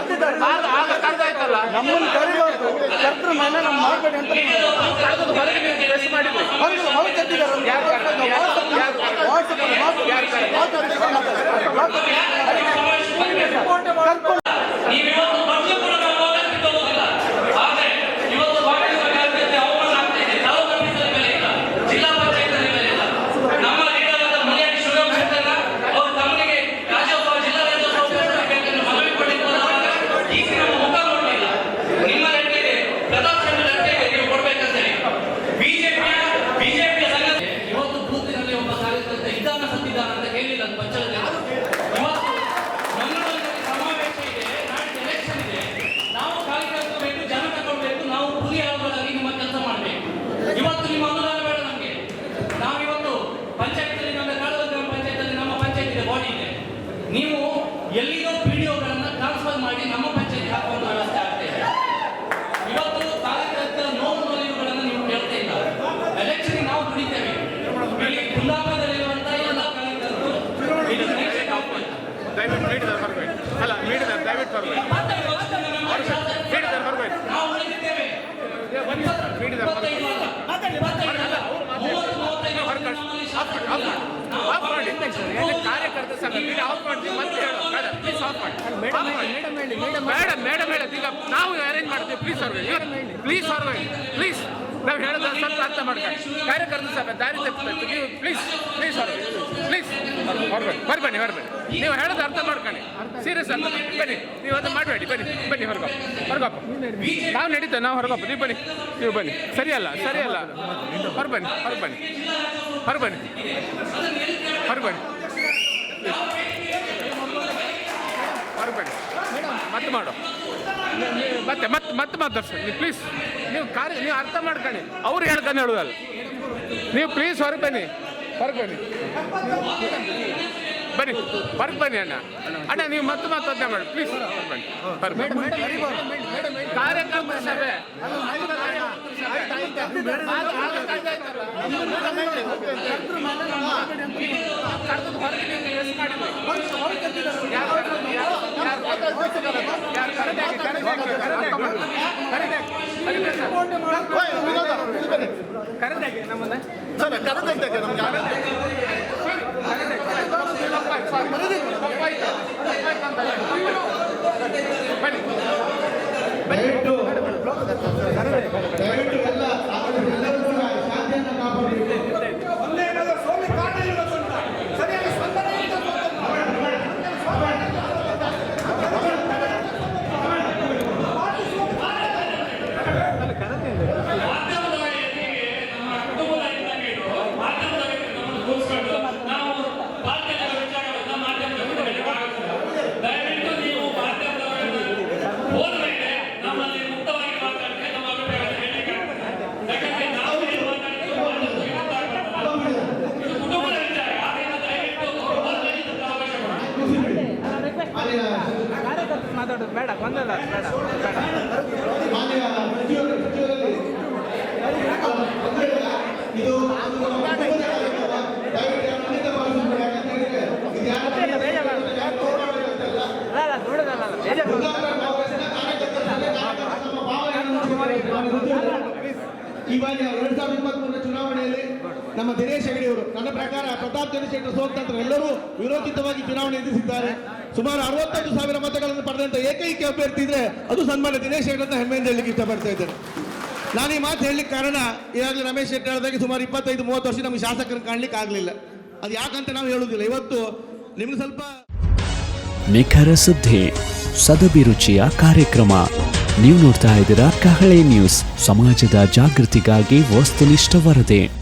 ಕರ್ದಿದ್ದಾರೆ. ನಮ್ಮನ್ನು ಕರಿಬಾರ್ದು ಕರ್ದ್ರ ಮನೆ ನಮ್ಮ ಮಾಡಬೇಡಿ ಅಂತ ಕರೆದು ಹೊರಗೆ ನೀವು ಪ್ರೆಸ್ ಮಾಡಿದ್ರಿ ಹೊರಗೆ ಹೊರಗೆ ಕರ್ದಿದ್ದಾರೆ ಯಾರು ಕರ್ದ್ರು? ಯಾರು- ಯಾರು- ವಾಟ್ಸಪ್ ಯಾರು ಕರ್ದ್ರು? ಕರ್ಕೊಂಡು ನೀವಿವತ್ತು ಮೊದಲು ಕೂಡ ನಾವು ಹೋಗಕ್ಕೆ ಹೋಗೋದಿಲ್ಲ ಆದ್ರೆ ಇವತ್ತು ಭಾಗವಹಿಸುವ ಕಾರ್ಯಕ್ಕೆ ಅವಮಾನ ಆಗ್ತಾ ಇದೆ ತಾವು ಗಮನಿಸಿದ ಬೆಲೆ ಇಲ್ಲ ಜಿಲ್ಲಾ ಪಂಚಾಯತ್ ಬೆಲೆ ಇಲ್ಲ ನಮ್ಮ ಲೀಡರ್ ಆದ ಮುನಿಯಾಡಿ ಶಿವರಾಮ್ ಶೆಟ್ಟರ್ ಅವರು ತಮ್ಮನಿಗೆ ರಾಜ್ಯೋತ್ಸವ ಜಿಲ್ಲಾ ರಾಜ್ಯೋತ್ಸವ ಘೋಷಿಸಬೇಕೆಂದು ಮನವಿ ಕೊಟ್ಟಿದ್ದಾರೆ ಈಗ ನಮ್ಮ ಮುಖ ನೋಡಲಿಲ್ಲ ನಿಮ್ಮ ಲೆಟ್ಟಿದೆ ಪ್ರತಾಪ್ ಚಂದ್ರ ಲೆಟ್ಟಿದೆ ನೀವು ಕೊಡ್ಬೇಕಂತೇಳಿ ಬಿಜೆಪಿಯ ಬಿಜೆಪಿಯ ಸಂಘ ಇವತ್ತು ಬೂತಿನಲ್ಲಿ ಒಬ್ಬ ಕಾರ್ಯಕರ್ತ ಇದ್ದಾನ ಸತ್ತಿದ್ದಾನ ಅಂತ ಹೇಳಿಲ್ಲ ಅದು ಪಂಚಾಯತ್ ಇವತ್ತು ಮಂಗಳೂರಿನಲ್ಲಿ ಸಮಾವೇಶ ಇದೆ ನಾಳೆ ಎಲೆಕ್ಷನ್ ಇದೆ ನಾವು ಕಾರ್ಯಕರ್ತರು ಬೇಕು ಜನ ತಗೊಳ್ಬೇಕು ನಾವು ಪುಲಿ ಆಳುಗಳಾಗಿ ನಿಮ್ಮ ಕೆಲಸ ಮಾಡಬೇಕು ಇವತ್ತು ನಿಮ್ಮ ಅನುದಾನ ಬೇಡ ನಮಗೆ ನಾವಿವತ್ತು ಪಂಚಾಯತಲ್ಲಿ ನಮ್ಮ ಕಾಳುವ ಗ್ರಾಮ ಪಂಚಾಯತಲ್ಲಿ ನಮ್ಮ ಪಂಚಾಯತ್ ಇದೆ ಬಾಡಿ ಇದೆ ನೀವು ಎಲ್ಲಿಯೋ ಪಿಡಿಒಗಳನ್ನ ಟ್ರಾನ್ಸ್ಫರ್ ಮಾಡಿ ನಮ್ಮ ಪಂಚಾಯತ್ ಹಾಕುವಂತ ವ್ಯವಸ್ಥೆ ಆಗ್ತಾ ಇದೆ. ಇವತ್ತು ಕಾರ್ಯಕರ್ತರ ನೋವು ನೋಲಿವುಗಳನ್ನು ನೀವು ಕೇಳ್ತಾ ಇಲ್ಲ. ಎಲೆಕ್ಷನ್ ನಾವು ದುಡಿತೇವೆ. ಇಲ್ಲಿ ಕುಂದಾಪುರದಲ್ಲಿರುವಂತಹ ಎಲ್ಲ ಕಾರ್ಯಕರ್ತರು ಇದು ನೈತಿಕ ಒಪ್ಪಂದ. ದಯವಿಟ್ಟು ನೀಡಿದ ಹೊರಬೇಡಿ ಅಲ್ಲ ಮೀಡಿಯಾ ದಯವಿಟ್ಟು ಹೊರಬೇಡಿ ಮೀಡಿಯಾ ಹೊರಬೇಡಿ ನಾವು ಉಳಿದಿದ್ದೇವೆ. ಮಾಡಿ ಮಾಡಿ. ಮಾಡಿ. ಕಾರ್ಯಕರ್ತ ಸಂಘ ಆಫ್ ಮಾಡ್ತೀವಿ ಮತ್ತೆ ಹೇಳು. ಬೇಡ ಬೇಡ ಹೇಳೋದು ಈಗ ನಾವು ಅರೇಂಜ್ ಮಾಡ್ತೀವಿ ಪ್ಲೀಸ್ ಹೊರಗೆ ಪ್ಲೀಸ್ ಹೊರಗೆ ಪ್ಲೀಸ್ ನಾವು ಹೇಳೋದು ಸ್ವಲ್ಪ ಅರ್ಥ ಮಾಡ್ಕೊಂಡು ಕಾರ್ಯಕರ್ತ ಸಭೆ ದಾರಿ ತಪ್ಪಿಸ್ಬೇಕು ನೀವು ಪ್ಲೀಸ್ ಪ್ಲೀಸ್ ಹೊರಗೆ ಪ್ಲೀಸ್ ಹೊರಬೇಡಿ ಬರಬೇಡಿ ಹೊರಬೇಡಿ ನೀವು ಹೇಳೋದು ಅರ್ಥ ಮಾಡ್ಕೊಳ್ಳಿ ಸೀರಿಯಸ್ ಅರ್ಥ ಬನ್ನಿ ನೀವು ಅದು ಮಾಡಬೇಡಿ ಬನ್ನಿ ಬನ್ನಿ ಹೊರಗಪ್ಪ ಹೊರಗಪ್ಪ ನಾವು ನಡೀತೇವೆ ನಾವು ಹೊರಗಪ್ಪ ನೀವು ಬನ್ನಿ ನೀವು ಬನ್ನಿ ಸರಿಯಲ್ಲ ಸರಿಯಲ್ಲ ಹೊರಬನ್ನಿ ಹೊರಬನ್ನಿ ಹೊರಬನ್ನಿ ಹೊರಬನ್ನಿ ಹೊರಬೇಡಿ ಮತ್ತೆ ಮಾಡು ಮತ್ತೆ ಮತ್ತೆ ಮತ್ತೆ ಮಾತಾಡ್ಸ ನೀವು ಪ್ಲೀಸ್ ನೀವು ಕಾರ್ಯ ನೀವು ಅರ್ಥ ಮಾಡ್ಕೊಳ್ಳಿ ಅವ್ರು ಹೇಳ್ಕೊಂಡು ಹೇಳುವಲ್ಲ ನೀವು ಪ್ಲೀಸ್ ಹೊರಗೆ ಬನ್ನಿ ಹೊರಗೆ ಬನ್ನಿ ಬನ್ನಿ ಹೊರಗೆ ಬನ್ನಿ ಅಣ್ಣ ಅಣ್ಣ ನೀವು ಮತ್ತೆ ಮಾತಾಡ್ತಾ ಮಾಡಿ ಪ್ಲೀಸ್ ಬನ್ನಿ ಕಾರ್ಯಕ್ರಮ ಸಭೆ ಹೊರಗೆ ಕರೆದಾಗಿ ನಮ್ಮನ್ನ? ಬನ್ನಿ ಇದು ಈ ಬಾರಿ ಎರಡ್ ಸಾವಿರದ ಇಪ್ಪತ್ಮೂರರ ಚುನಾವಣೆಯಲ್ಲಿ ನಮ್ಮ ದಿನೇಶ್ ಹೆಗಡೆ ಅವರು ನನ್ನ ಪ್ರಕಾರ ಪ್ರತಾಪ್ ಚಂದ್ರಶೇಖರ್ ಸೋತಂತ್ರ ಎಲ್ಲರೂ ವಿರೋಚಿತವಾಗಿ ಚುನಾವಣೆ ಎದುರಿಸಿದ್ದಾರೆ. ಸುಮಾರು ಅರವತ್ತೈದು ಸಾವಿರ ಮತಗಳನ್ನು ಪಡೆದಂತ ಏಕೈಕ ಅಭ್ಯರ್ಥಿ ಇದ್ರೆ ಅದು ಸನ್ಮಾನ ದಿನೇಶ್ ಅಂತ ಹೆಮ್ಮೆಯಿಂದ ಹೇಳಲಿಕ್ಕೆ ಇಷ್ಟಪಡ್ತಾ ಇದ್ದೇನೆ. ನಾನು ಈ ಮಾತು ಹೇಳಲಿಕ್ಕೆ ಕಾರಣ ಈಗಾಗಲೇ ರಮೇಶ್ ಶೆಟ್ಟಿ ಹೇಳಿದಾಗೆ ಸುಮಾರು ಇಪ್ಪತ್ತೈದು, ಮೂವತ್ತು ವರ್ಷ ನಮಗೆ ಶಾಸಕರನ್ನು ಕಾಣಲಿಕ್ಕೆ ಆಗಲಿಲ್ಲ. ಅದು ಯಾಕಂತ ನಾವು ಹೇಳುವುದಿಲ್ಲ. ಇವತ್ತು ನಿಮ್ಗೆ ಸ್ವಲ್ಪ ನಿಖರ ಸುದ್ದಿ ಸದಭಿರುಚಿಯ ಕಾರ್ಯಕ್ರಮ. ನೀವು ನೋಡ್ತಾ ಇದ್ದೀರಾ ಕಹಳೆ ನ್ಯೂಸ್. ಸಮಾಜದ ಜಾಗೃತಿಗಾಗಿ ವಸ್ತುನಿಷ್ಠ ವರದಿ.